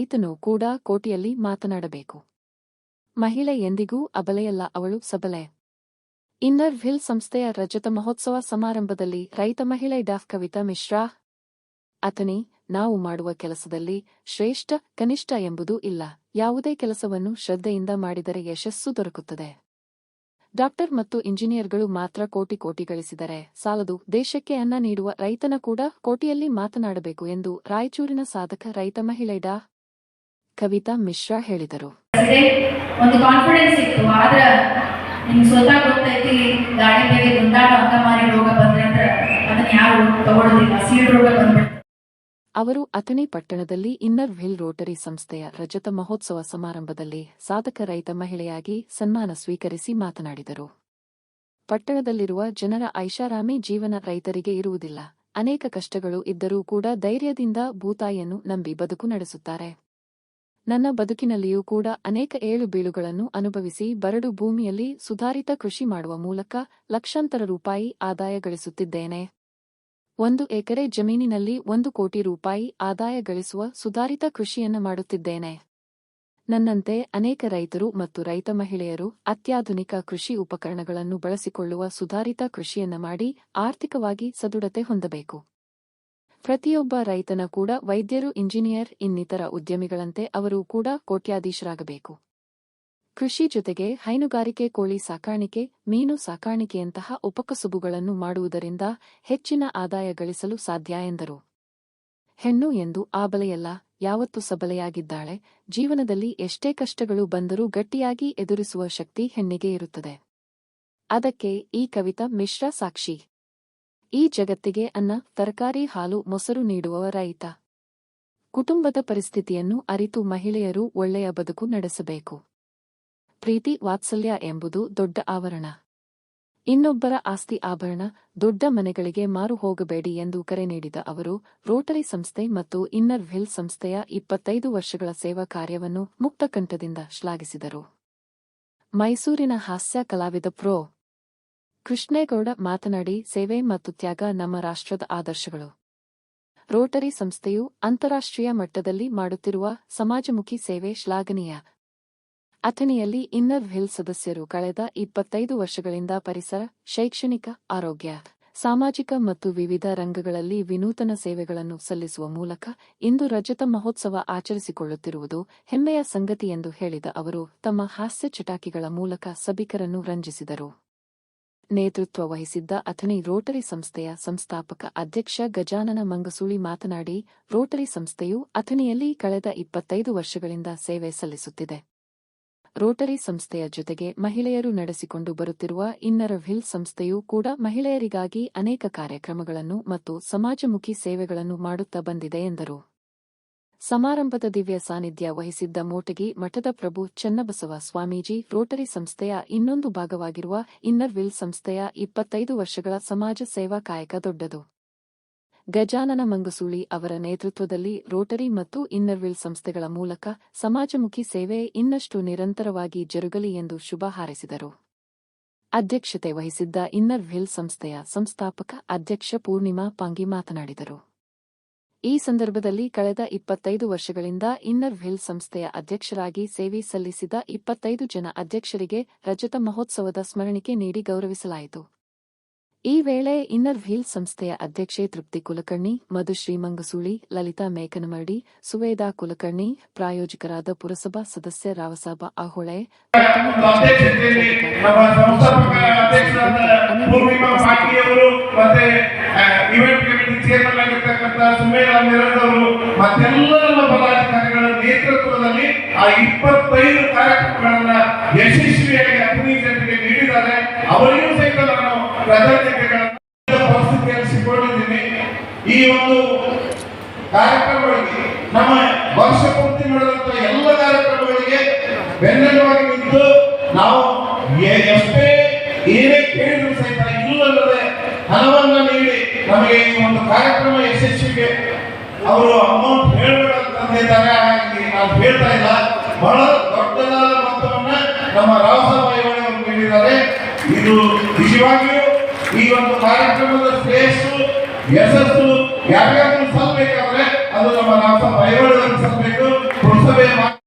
ರೈತನು ಕೂಡ ಕೋಟಿಯಲ್ಲಿ ಮಾತನಾಡಬೇಕು. ಮಹಿಳೆ ಎಂದಿಗೂ ಅಬಲೆಯಲ್ಲ, ಅವಳು ಸಬಲೆ. ಇನ್ನರ್ ವಿಲ್ ಸಂಸ್ಥೆಯ ರಜತ ಮಹೋತ್ಸವ ಸಮಾರಂಭದಲ್ಲಿ ರೈತ ಮಹಿಳೆ ಡಾಫ್ ಕವಿತಾ ಮಿಶ್ರಾ. ಅತನಿ, ನಾವು ಮಾಡುವ ಕೆಲಸದಲ್ಲಿ ಶ್ರೇಷ್ಠ, ಕನಿಷ್ಠ ಎಂಬುದು ಇಲ್ಲ. ಯಾವುದೇ ಕೆಲಸವನ್ನು ಶ್ರದ್ಧೆಯಿಂದ ಮಾಡಿದರೆ ಯಶಸ್ಸು ದೊರಕುತ್ತದೆ. ಡಾಕ್ಟರ್ ಮತ್ತು ಇಂಜಿನಿಯರ್ಗಳು ಮಾತ್ರ ಕೋಟಿ ಕೋಟಿ ಗಳಿಸಿದರೆ ಸಾಲದು. ದೇಶಕ್ಕೆ ಅನ್ನ ನೀಡುವ ರೈತನ ಕೂಡ ಕೋಟಿಯಲ್ಲಿ ಮಾತನಾಡಬೇಕು ಎಂದು ರಾಯಚೂರಿನ ಸಾಧಕ ರೈತ ಮಹಿಳೆ ಡಾ. ಕವಿತಾ ಮಿಶ್ರಾ ಹೇಳಿದರು. ಒಂದು ಕಾನ್ಫಿಡೆನ್ಸ್ ಇತ್ತು. ಆದ್ರೆ ನಿಮ್ಗೆ ಸ್ವತಃ ಗೊತ್ತೈತಿ ಗಾಡಿ ಬೇಗ ಅಂತ ಅಂಗಮಾರಿ ರೋಗ ಬಂದ್ರೆ ಅಂದ್ರೆ ಅದನ್ನ ಯಾರು ತಗೊಳ್ಳೋದಿಲ್ಲ ಸೀಡ್ ರೋಗ ಬಂದ್ಬಿಡ್ತು ಅವರು ಅಥಣಿ ಪಟ್ಟಣದಲ್ಲಿ ಇನ್ನರ್ ವಿಲ್ ರೋಟರಿ ಸಂಸ್ಥೆಯ ರಜತ ಮಹೋತ್ಸವ ಸಮಾರಂಭದಲ್ಲಿ ಸಾಧಕ ರೈತ ಮಹಿಳೆಯಾಗಿ ಸನ್ಮಾನ ಸ್ವೀಕರಿಸಿ ಮಾತನಾಡಿದರು. ಪಟ್ಟಣದಲ್ಲಿರುವ ಜನರ ಐಷಾರಾಮಿ ಜೀವನ ರೈತರಿಗೆ ಇರುವುದಿಲ್ಲ. ಅನೇಕ ಕಷ್ಟಗಳು ಇದ್ದರೂ ಕೂಡ ಧೈರ್ಯದಿಂದ ಭೂತಾಯಿಯನ್ನು ನಂಬಿ ಬದುಕು ನಡೆಸುತ್ತಾರೆ. ನನ್ನ ಬದುಕಿನಲ್ಲಿಯೂ ಕೂಡ ಅನೇಕ ಏಳು ಬೀಳುಗಳನ್ನು ಅನುಭವಿಸಿ ಬರಡು ಭೂಮಿಯಲ್ಲಿ ಸುಧಾರಿತ ಕೃಷಿ ಮಾಡುವ ಮೂಲಕ ಲಕ್ಷಾಂತರ ರೂಪಾಯಿ ಆದಾಯ ಗಳಿಸುತ್ತಿದ್ದೇನೆ. ಒಂದು ಎಕರೆ ಜಮೀನಿನಲ್ಲಿ ಒಂದು ಕೋಟಿ ರೂಪಾಯಿ ಆದಾಯ ಗಳಿಸುವ ಸುಧಾರಿತ ಕೃಷಿಯನ್ನು ಮಾಡುತ್ತಿದ್ದೇನೆ. ನನ್ನಂತೆ ಅನೇಕ ರೈತರು ಮತ್ತು ರೈತ ಮಹಿಳೆಯರು ಅತ್ಯಾಧುನಿಕ ಕೃಷಿ ಉಪಕರಣಗಳನ್ನು ಬಳಸಿಕೊಳ್ಳುವ ಸುಧಾರಿತ ಕೃಷಿಯನ್ನು ಮಾಡಿ ಆರ್ಥಿಕವಾಗಿ ಸದೃಢತೆ ಹೊಂದಬೇಕು. ಪ್ರತಿಯೊಬ್ಬ ರೈತನ ಕೂಡ ವೈದ್ಯರು, ಇಂಜಿನಿಯರ್, ಇನ್ನಿತರ ಉದ್ಯಮಿಗಳಂತೆ ಅವರು ಕೂಡ ಕೋಟ್ಯಾಧೀಶರಾಗಬೇಕು. ಕೃಷಿ ಜೊತೆಗೆ ಹೈನುಗಾರಿಕೆ, ಕೋಳಿ ಸಾಕಾಣಿಕೆ, ಮೀನು ಸಾಕಾಣಿಕೆಯಂತಹ ಉಪಕಸುಬುಗಳನ್ನು ಮಾಡುವುದರಿಂದ ಹೆಚ್ಚಿನ ಆದಾಯ ಗಳಿಸಲು ಸಾಧ್ಯ ಎಂದರು. ಹೆಣ್ಣು ಎಂದು ಆಬಲೆಯಲ್ಲ ಯಾವತ್ತು ಸಬಲೆಯಾಗಿದ್ದಾಳೆ, ಜೀವನದಲ್ಲಿ ಎಷ್ಟೇ ಕಷ್ಟಗಳು ಬಂದರೂ ಗಟ್ಟಿಯಾಗಿ ಎದುರಿಸುವ ಶಕ್ತಿ ಹೆಣ್ಣಿಗೆ ಇರುತ್ತದೆ. ಅದಕ್ಕೆ ಈ ಕವಿತಾ ಮಿಶ್ರ ಸಾಕ್ಷಿ. ಈ ಜಗತ್ತಿಗೆ ಅನ್ನ, ತರಕಾರಿ, ಹಾಲು, ಮೊಸರು ನೀಡುವವ ರೈತ. ಕುಟುಂಬದ ಪರಿಸ್ಥಿತಿಯನ್ನು ಅರಿತು ಮಹಿಳೆಯರು ಒಳ್ಳೆಯ ಬದುಕು ನಡೆಸಬೇಕು. ಪ್ರೀತಿ, ವಾತ್ಸಲ್ಯ ಎಂಬುದು ದೊಡ್ಡ ಆವರಣ. ಇನ್ನೊಬ್ಬರ ಆಸ್ತಿ ಆಭರಣ, ದೊಡ್ಡ ಮನೆಗಳಿಗೆ ಮಾರು ಹೋಗಬೇಡಿ ಎಂದು ಕರೆ ನೀಡಿದ ಅವರು, ರೋಟರಿ ಸಂಸ್ಥೆ ಮತ್ತು ಇನ್ನರ್ ವಿಲ್ ಸಂಸ್ಥೆಯ ಇಪ್ಪತ್ತೈದು ವರ್ಷಗಳ ಸೇವಾ ಕಾರ್ಯವನ್ನು ಮುಕ್ತಕಂಠದಿಂದ ಶ್ಲಾಘಿಸಿದರು. ಮೈಸೂರಿನ ಹಾಸ್ಯ ಕಲಾವಿದ ಪ್ರೊ. ಕೃಷ್ಣೇಗೌಡ ಮಾತನಾಡಿ, ಸೇವೆ ಮತ್ತು ತ್ಯಾಗ ನಮ್ಮ ರಾಷ್ಟ್ರದ ಆದರ್ಶಗಳು. ರೋಟರಿ ಸಂಸ್ಥೆಯು ಅಂತಾರಾಷ್ಟ್ರೀಯ ಮಟ್ಟದಲ್ಲಿ ಮಾಡುತ್ತಿರುವ ಸಮಾಜಮುಖಿ ಸೇವೆ ಶ್ಲಾಘನೀಯ. ಅಥಣಿಯಲ್ಲಿ ಇನ್ನರ್ ಹಿಲ್ ಸದಸ್ಯರು ಕಳೆದ ಇಪ್ಪತ್ತೈದು ವರ್ಷಗಳಿಂದ ಪರಿಸರ, ಶೈಕ್ಷಣಿಕ, ಆರೋಗ್ಯ, ಸಾಮಾಜಿಕ ಮತ್ತು ವಿವಿಧ ರಂಗಗಳಲ್ಲಿ ವಿನೂತನ ಸೇವೆಗಳನ್ನು ಸಲ್ಲಿಸುವ ಮೂಲಕ ಇಂದು ರಜತ ಮಹೋತ್ಸವ ಆಚರಿಸಿಕೊಳ್ಳುತ್ತಿರುವುದು ಹೆಮ್ಮೆಯ ಸಂಗತಿ ಎಂದು ಹೇಳಿದ ಅವರು, ತಮ್ಮ ಹಾಸ್ಯ ಚಟಾಕಿಗಳ ಮೂಲಕ ಸಭಿಕರನ್ನು ರಂಜಿಸಿದರು. ನೇತೃತ್ವ ವಹಿಸಿದ್ದ ಅಥಣಿ ರೋಟರಿ ಸಂಸ್ಥೆಯ ಸಂಸ್ಥಾಪಕ ಅಧ್ಯಕ್ಷ ಗಜಾನನ ಮಂಗಸೂಳಿ ಮಾತನಾಡಿ, ರೋಟರಿ ಸಂಸ್ಥೆಯು ಅಥಣಿಯಲ್ಲಿ ಕಳೆದ ಇಪ್ಪತ್ತೈದು ವರ್ಷಗಳಿಂದ ಸೇವೆ ಸಲ್ಲಿಸುತ್ತಿದೆ. ರೋಟರಿ ಸಂಸ್ಥೆಯ ಜೊತೆಗೆ ಮಹಿಳೆಯರು ನಡೆಸಿಕೊಂಡು ಬರುತ್ತಿರುವ ಇನ್ನರ ವಿಲ್ ಸಂಸ್ಥೆಯೂ ಕೂಡ ಮಹಿಳೆಯರಿಗಾಗಿ ಅನೇಕ ಕಾರ್ಯಕ್ರಮಗಳನ್ನು ಮತ್ತು ಸಮಾಜಮುಖಿ ಸೇವೆಗಳನ್ನು ಮಾಡುತ್ತಾ ಬಂದಿದೆ ಎಂದರು. ಸಮಾರಂಭದ ದಿವ್ಯ ಸಾನ್ನಿಧ್ಯ ವಹಿಸಿದ್ದ ಮೋಟಗಿ ಮಠದ ಪ್ರಭು ಚನ್ನಬಸವ ಸ್ವಾಮೀಜಿ ರೋಟರಿ ಸಂಸ್ಥೆಯ ಇನ್ನೊಂದು ಭಾಗವಾಗಿರುವ ಇನ್ನರ್ ವಿಲ್ ಸಂಸ್ಥೆಯ ಇಪ್ಪತ್ತೈದು ವರ್ಷಗಳ ಸಮಾಜ ಸೇವಾ ಕಾಯಕ ದೊಡ್ಡದು. ಗಜಾನನ ಮಂಗಸೂಳಿ ಅವರ ನೇತೃತ್ವದಲ್ಲಿ ರೋಟರಿ ಮತ್ತು ಇನ್ನರ್ ವಿಲ್ ಸಂಸ್ಥೆಗಳ ಮೂಲಕ ಸಮಾಜಮುಖಿ ಸೇವೆ ಇನ್ನಷ್ಟು ನಿರಂತರವಾಗಿ ಜರುಗಲಿ ಎಂದು ಶುಭ ಹಾರೈಸಿದರು. ಅಧ್ಯಕ್ಷತೆ ವಹಿಸಿದ್ದ ಇನ್ನರ್ ವಿಲ್ ಸಂಸ್ಥೆಯ ಸಂಸ್ಥಾಪಕ ಅಧ್ಯಕ್ಷ ಪೂರ್ಣಿಮಾ ಪಾಂಗಿ ಮಾತನಾಡಿದರು. ಈ ಸಂದರ್ಭದಲ್ಲಿ ಕಳೆದ ಇಪ್ಪತ್ತೈದು ವರ್ಷಗಳಿಂದ ಇನ್ನರ್ ವಿಲ್ ಸಂಸ್ಥೆಯ ಅಧ್ಯಕ್ಷರಾಗಿ ಸೇವೆ ಸಲ್ಲಿಸಿದ ಇಪ್ಪತ್ತೈದು ಜನ ಅಧ್ಯಕ್ಷರಿಗೆ ರಜತ ಮಹೋತ್ಸವದ ಸ್ಮರಣಿಕೆ ನೀಡಿ ಗೌರವಿಸಲಾಯಿತು. ಈ ವೇಳೆ ಇನ್ನರ್ ವೀಲ್ ಸಂಸ್ಥೆಯ ಅಧ್ಯಕ್ಷೆ ತೃಪ್ತಿ ಕುಲಕರ್ಣಿ ಮಧುಶ್ರೀ ಮಂಗಸೂಳಿ, ಲಲಿತಾ ಮೇಕನಮರ್ಡಿ, ಸುವೇದಾ ಕುಲಕರ್ಣಿ, ಪ್ರಾಯೋಜಕರಾದ ಪುರಸಭಾ ಸದಸ್ಯ ರಾವಸಾಬ ಆಹೊಳೆ ಒಂದು ಕಮಿಟಿ ಚೇರ್ಮನ್ ಆಗಿರ್ತಕ್ಕಂಥ ಮತ್ತೆಲ್ಲ ನಮ್ಮ ಪದಾಧಿಕಾರಿಗಳ ನೇತೃತ್ವದಲ್ಲಿ ಆ ಇಪ್ಪತ್ತೈದು ಕಾರ್ಯಕ್ರಮಗಳನ್ನ ಯಶಸ್ವಿಯಾಗಿ ಅಗ್ನಿ ಜನರಿಗೆ ನೀಡಿದ್ದಾರೆ. ಅವರಿಗೂ ಸಹಿತ ನಾನು ಕೃತಜ್ಞತೆಗಳನ್ನು ಪರಿಸ್ಥಿತಿಯಲ್ಲಿ ಸಿಕ್ಕೊಂಡಿದ್ದೀನಿ. ಈ ಒಂದು ಕಾರ್ಯಕ್ರಮಗಳಿಗೆ, ನಮ್ಮ ವರ್ಷ ಪೂರ್ತಿ ನಡೆದಂತ ಎಲ್ಲ ಕಾರ್ಯಕ್ರಮಗಳಿಗೆ ಬೆನ್ನೆಲುವಾಗಿ ನಿಂತು ನಾವು ಎ- ಎಷ್ಟೇ ಏನೇ ಕೇಳಿದ್ರು ಸಹಿತ ಇಲ್ಲಲ್ಲದೆ ಹಣವನ್ನ ನೀಡಿ ನಮಗೆ ಈ ಒಂದು ಕಾರ್ಯಕ್ರಮ ಯಶಸ್ವಿಗೆ ಅವರು ಅಮೌಂಟ್ ಹೇಳಬೇಡ ಅಂತಂದಿದ್ದಾರೆ ಹಾಗಾಗಿ ನಾನು ಹೇಳ್ತಾ ಇಲ್ಲ. ಬಹಳ ದೊಡ್ಡದಾದ ಮೊತ್ತವನ್ನ ನಮ್ಮ ರಾವಸಾಬಾಯಿ ಅವರು ನೀಡಿದ್ದಾರೆ. ಇದು ನಿಜವಾಗಿಯೂ ಈ ಒಂದು ಕಾರ್ಯಕ್ರಮದ ಶ್ರೇಯಸ್ಸು, ಯಶಸ್ಸು ಯಾರ್ಯಾರು ಸಲ್ಲಬೇಕಾದ್ರೆ ಅದು ನಮ್ಮ ರಾಷ್ಟ್ರ ಅವರು ಸಲ್ಲಬೇಕು ಪುರಸಭೆ